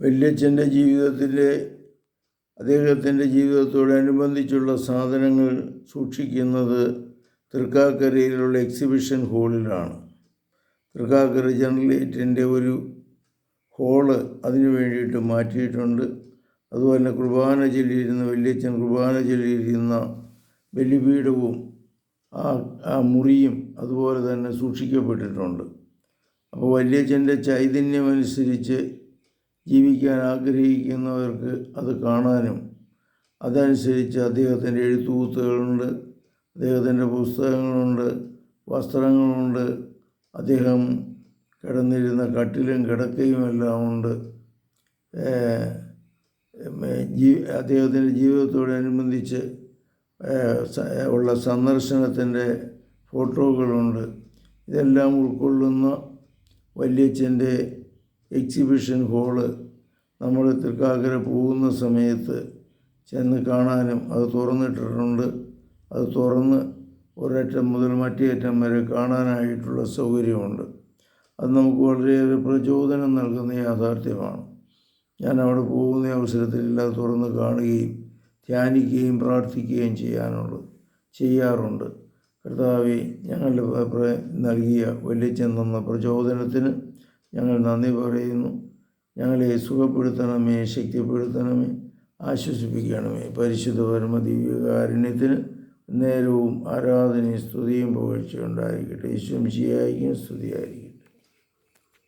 വല്യച്ഛന്റെ ജീവിതത്തിലെ അദ്ദേഹത്തിന്റെ ജീവിതത്തോടനുബന്ധിച്ചുള്ള സാധനങ്ങൾ സൂക്ഷിക്കുന്നത് തൃക്കാക്കരയിലുള്ള എക്സിബിഷൻ ഹാളിലാണ്. തൃക്കാക്കര ജനറലേറ്റിന്റെ ഒരു ഹോൾ അതിനു വേണ്ടിയിട്ട് മാറ്റിയിട്ടുണ്ട്. അതുപോലെ കുർബാന ചൊല്ലിയിരുന്ന വല്യച്ഛൻ കുർബാന ചൊല്ലിയിരുന്ന ബലിപീഠവും ആ ആ മുറിയും അതുപോലെ തന്നെ സൂക്ഷിക്കപ്പെട്ടിട്ടുണ്ട്. അപ്പോൾ വല്യച്ഛന്റെ ചൈതന്യമനുസരിച്ച് ജീവിക്കാൻ ആഗ്രഹിക്കുന്നവർക്ക് അത് കാണാനും അതനുസരിച്ച് അദ്ദേഹത്തിന്റെ എഴുത്തുകൂത്തുകളുണ്ട് അദ്ദേഹത്തിന്റെ പുസ്തകങ്ങളുണ്ട് വസ്ത്രങ്ങളുണ്ട് അദ്ദേഹം കിടന്നിരുന്ന കട്ടിലും കിടക്കയും എല്ലാം ഉണ്ട്. ജീ അദ്ദേഹത്തിന്റെ ജീവിതത്തോടനുബന്ധിച്ച് ഉള്ള സന്ദർശനത്തിന്റെ ഫോട്ടോകളുണ്ട്. ഇതെല്ലാം ഉൾക്കൊള്ളുന്ന വല്യച്ഛന്റെ എക്സിബിഷൻ ഹോൾ നമ്മൾ തൃക്കാക്കര പോകുന്ന സമയത്ത് ചെന്ന് കാണാനും അത് തുറന്നിട്ടിട്ടുണ്ട്. അത് തുറന്ന് ഒരറ്റം മുതൽ മറ്റേ അറ്റം വരെ കാണാനായിട്ടുള്ള സൗകര്യമുണ്ട്. അത് നമുക്ക് വളരെയേറെ പ്രചോദനം നൽകുന്ന യാഥാർത്ഥ്യമാണ്. ഞാൻ അവിടെ പോകുന്ന അവസരത്തിൽ അത് തുറന്ന് കാണുകയും ധ്യാനിക്കുകയും പ്രാർത്ഥിക്കുകയും ചെയ്യാനുള്ളത് ചെയ്യാറുണ്ട്. കർത്താവെ ഞങ്ങളുടെ നൽകിയ വലിയ തന്ന പ്രചോദനത്തിന് ഞങ്ങൾ നന്ദി പറയുന്നു. ഞങ്ങളെ സുഖപ്പെടുത്തണമേ ശക്തിപ്പെടുത്തണമേ ആശ്വസിപ്പിക്കണമേ. പരിശുദ്ധ പരമ ദിവ്യകാരുണ്യത്തിന് നേരവും ആരാധനയും സ്തുതിയും പുകഴ്ചയുണ്ടായിരിക്കട്ടെ ശിയായിരിക്കും സ്തുതിയായിരിക്കും.